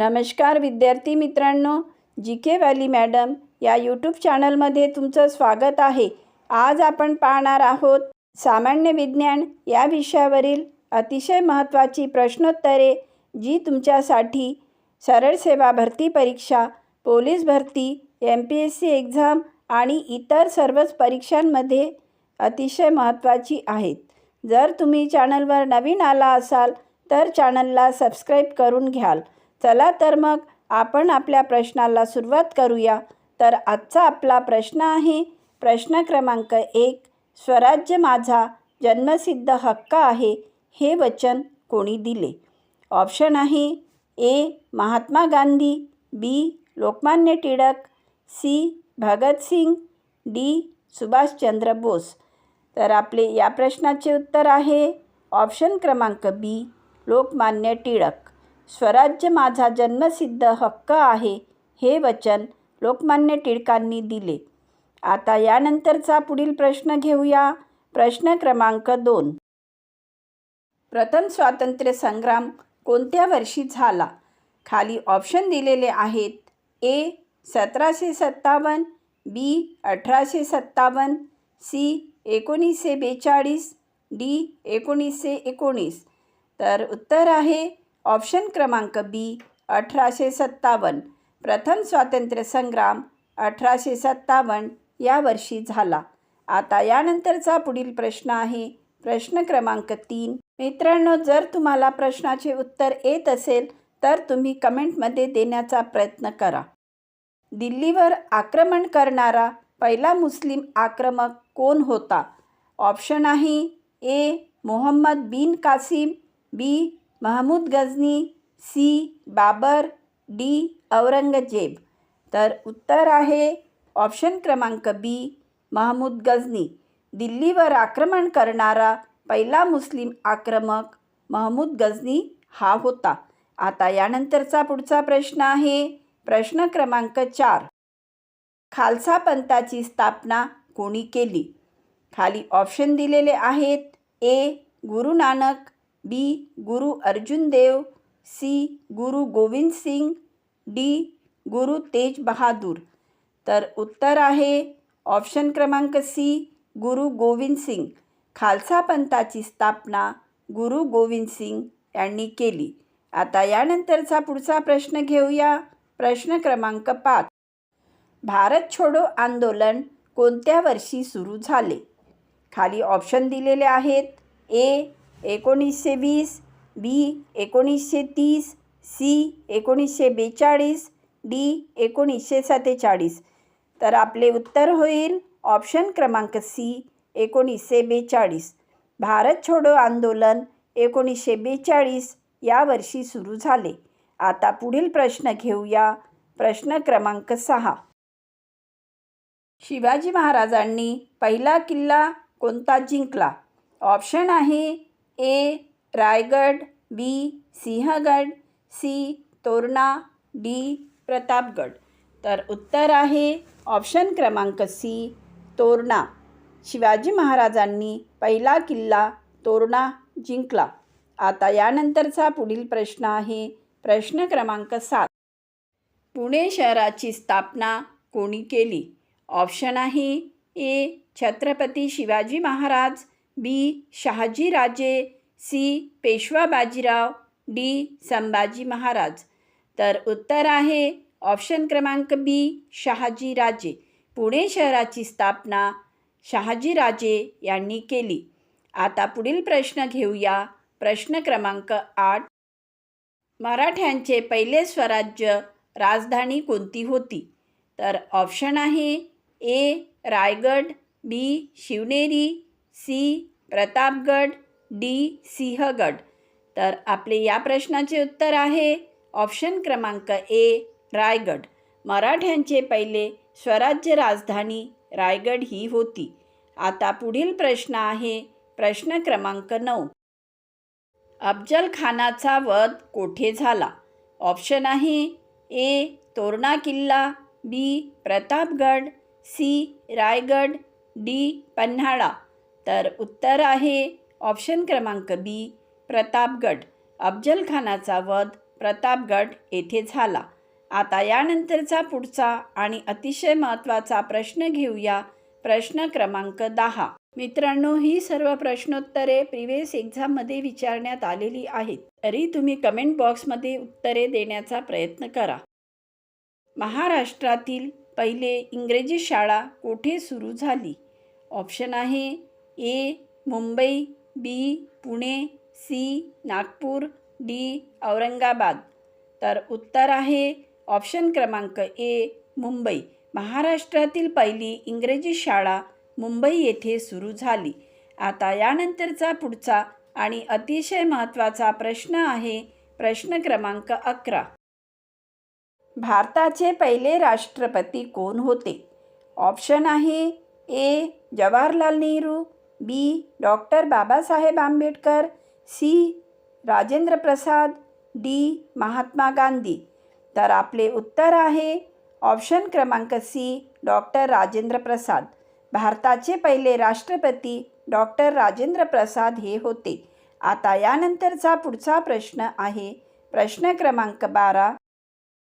नमस्कार विद्यार्थी मित्रांनो जी के वॅली मॅडम या यूट्यूब चॅनलमध्ये तुमचं स्वागत आहे. आज आपण पाहणार आहोत सामान्य विज्ञान या विषयावरील अतिशय महत्त्वाची प्रश्नोत्तरे जी तुमच्यासाठी सरळ सेवा भरती परीक्षा पोलीस भरती M P S C exam आणि इतर सर्वच परीक्षांमध्ये अतिशय महत्त्वाची आहेत. जर तुम्ही चॅनलवर नवीन आला असाल तर चॅनलला सबस्क्राईब करून घ्याल. चला तर मग आपण आपल्या प्रश्नाला सुरुवात करूया. तर आजचा आपला प्रश्न आहे प्रश्न क्रमांक एक स्वराज्य माझा जन्मसिद्ध हक्क आहे हे वचन कोणी दिले? ऑप्शन आहे A Mahatma Gandhi B Lokmanya Tilak C Bhagat Singh D Subhashchandra Bose. तर आपले या प्रश्नाचे उत्तर आहे ऑप्शन क्रमांक बी लोकमान्य टिळक. स्वराज्य माझा जन्मसिद्ध हक्क आहे हे वचन लोकमान्य टिळकांनी दिले. आता यानंतरचा पुढील प्रश्न घेऊया. प्रश्न क्रमांक दोन. प्रथम स्वातंत्र्य संग्राम कोणत्या वर्षी झाला? खाली ऑप्शन दिलेले आहेत. ए सतराशे सत्तावन्न बी अठराशे सत्तावन्न सी एकोणीसशे बेचाळीस डी एकोणीसशे एकोणीस. तर उत्तर आहे ऑप्शन क्रमांक बी अठराशे सत्तावन्न. प्रथम स्वातंत्र्य संग्राम अठराशे सत्तावन्न या वर्षी झाला. आता यानंतरचा पुढील प्रश्न आहे. प्रश्न क्रमांक तीन. मित्रांनो जर तुम्हाला प्रश्नाचे उत्तर येत असेल तर तुम्ही कमेंटमध्ये देण्याचा प्रयत्न करा. दिल्लीवर आक्रमण करणारा पहिला मुस्लिम आक्रमक कोण होता? ऑप्शन आहे A Mohammad bin Qasim B Mahmud Ghazni C. Babur D. Aurangzeb. तर उत्तर आहे ऑप्शन क्रमांक बी महमूद गझनी. दिल्लीवर आक्रमण करणारा पहिला मुस्लिम आक्रमक महमूद गझनी हा होता. आता यानंतरचा पुढचा प्रश्न आहे. प्रश्न क्रमांक चार. खालसा पंथाची स्थापना कोणी केली? खाली ऑप्शन दिलेले आहेत. ए. गुरु नानक बी गुरु अर्जुन देव सी गुरु गोविंद सिंग डी गुरु तेज बहादूर. तर उत्तर आहे ऑप्शन क्रमांक सी गुरु गोविंद सिंग. खालसा पंथाची स्थापना गुरु गोविंद सिंग यांनी केली. आता यानंतरचा पुढचा प्रश्न घेऊया. प्रश्न क्रमांक पाच. भारत छोडो आंदोलन कोणत्या वर्षी सुरू झाले? खाली ऑप्शन दिलेले आहेत. ए एकोणीसशे वीस बी एकोणीसशे तीस सी एकोणीसशे बेचाळीस डी एकोणीसशे सत्तेचाळीस. तर आपले उत्तर होईल ऑप्शन क्रमांक सी एकोणीसशे बेचाळीस. भारत छोडो आंदोलन एकोणीसशे बेचाळीस या वर्षी सुरू झाले. आता पुढील प्रश्न घेऊया. प्रश्न क्रमांक सहा. शिवाजी महाराजांनी पहिला किल्ला कोणता जिंकला? ऑप्शन आहे A Raigad B Sinhagad C Torna D Pratapgad. तर उत्तर आहे ऑप्शन क्रमांक सी तोरणा. शिवाजी महाराजांनी पहिला किल्ला तोरणा जिंकला. आता यानंतरचा पुढील प्रश्न आहे प्रश्न क्रमांक सात. पुणे शहराची स्थापना कोणी केली? ऑप्शन आहे A Chhatrapati Shivaji Maharaj B. Shahajiraje C. Peshwa Bajirao D. Sambhaji Maharaj. तर उत्तर आहे ऑप्शन क्रमांक बी. शहाजीराजे पुणे शहराची स्थापना शहाजीराजे यांनी केली. आता पुढील प्रश्न घेऊया. प्रश्न क्रमांक आठ. मराठ्यांचे पहिले स्वराज्य राजधानी कोणती होती? तर ऑप्शन आहे A. Raigad B. Shivneri C Pratapgad D Sinhagad. तर आपले या प्रश्नाचे उत्तर आहे ऑप्शन क्रमांक ए रायगड. मराठ्यांचे पहिले स्वराज्य राजधानी रायगड ही होती. आता पुढील प्रश्न आहे प्रश्न क्रमांक नऊ. अफजल खानाचा वध कोठे झाला? ऑप्शन आहे ए तोरणा किल्ला B Pratapgad C Raigad D Panhala. तर उत्तर आहे ऑप्शन क्रमांक बी प्रतापगड. अफजल खानाचा वध प्रतापगड येथे झाला. आता यानंतरचा पुढचा आणि अतिशय महत्त्वाचा प्रश्न घेऊया. प्रश्न क्रमांक दहा. मित्रांनो ही सर्व प्रश्नोत्तरे प्रिवियस एक्झाममध्ये विचारण्यात आलेली आहेत. तरी तुम्ही कमेंट बॉक्समध्ये उत्तरे देण्याचा प्रयत्न करा. महाराष्ट्रातील पहिले इंग्रजी शाळा कोठे सुरू झाली? ऑप्शन आहे A Mumbai B Pune C Nagpur D Aurangabad. तर उत्तर आहे ऑप्शन क्रमांक ए मुंबई. महाराष्ट्रातील पहिली इंग्रजी शाळा मुंबई येथे सुरू झाली. आता यानंतरचा पुढचा आणि अतिशय महत्त्वाचा प्रश्न आहे प्रश्न क्रमांक अकरा. भारताचे पहिले राष्ट्रपती कोण होते? ऑप्शन आहे A Jawaharlal Nehru B. Doctor Babasaheb Ambedkar C. Rajendra Prasad D. Mahatma Gandhi. तर आपले उत्तर आहे ऑप्शन क्रमांक सी डॉक्टर राजेंद्र प्रसाद भारताचे पहिले राष्ट्रपती डॉक्टर राजेंद्र प्रसाद हे होते. आता यानंतरचा पुढचा प्रश्न आहे. प्रश्न क्रमांक बारा.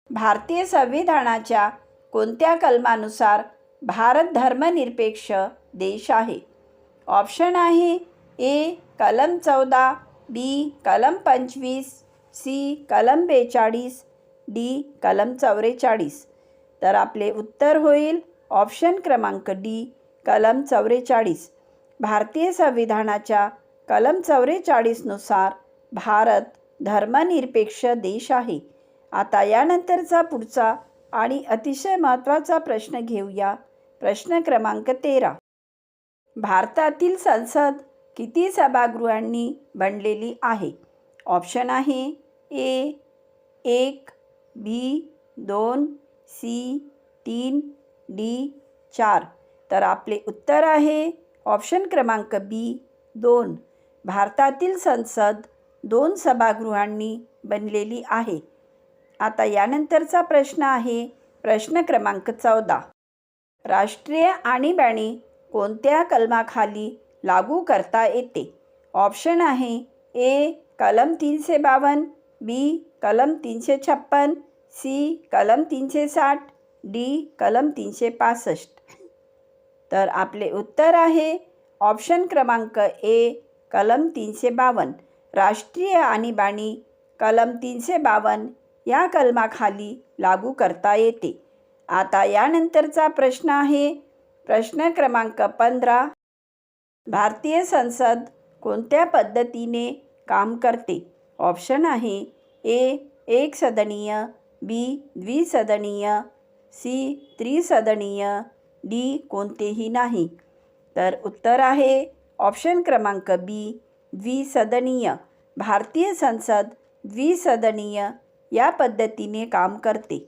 भारतीय संविधानाच्या कोणत्या कलमानुसार भारत धर्मनिरपेक्ष देश आहे? ऑप्शन आहे ए कलम चौदा बी कलम पंचवीस सी कलम बेचाळीस डी कलम चौवेचाळीस. तर आपले उत्तर होईल ऑप्शन क्रमांक डी कलम चौवेचाळीस. भारतीय संविधानाच्या कलम चौवेचाळीसनुसार भारत धर्मनिरपेक्ष देश आहे. आता यानंतरचा पुढचा आणि अतिशय महत्त्वाचा प्रश्न घेऊया. प्रश्न क्रमांक तेरा. भारतातील संसद किती सभागृहांनी बनलेली आहे? ऑप्शन आहे ए एक बी दोन सी तीन डी चार. तर आपले उत्तर आहे ऑप्शन क्रमांक बी दोन. भारतातील संसद दोन सभागृहांनी बनलेली आहे. आता यानंतरचा प्रश्न आहे प्रश्न क्रमांक चौदा. राष्ट्रीय आणीबाणी कोणत्या कलमाखाली लागू करता येते? ऑप्शन आहे ए कलम तीनशे बावन्न बी कलम तीनशे छप्पन सी कलम तीनशे साठ डी कलम तीनशे पासष्ट. तर आपले उत्तर आहे ऑप्शन क्रमांक ए कलम तीनशे बावन्न. राष्ट्रीय आणीबाणी कलम तीनशे बावन्न या कलमाखाली लागू करता येते. आता यानंतरचा प्रश्न आहे प्रश्न क्रमांक पंधरा. भारतीय संसद कोणत्या पद्धतीने काम करते? ऑप्शन आहे ए, एक सदनीय, बी, द्विसदनीय, सी, त्रिसदनीय, डी, कोणतेही नाही. तर उत्तर आहे ऑप्शन क्रमांक बी, द्विसदनीय. भारतीय संसद द्विसदनीय या पद्धतीने काम करते.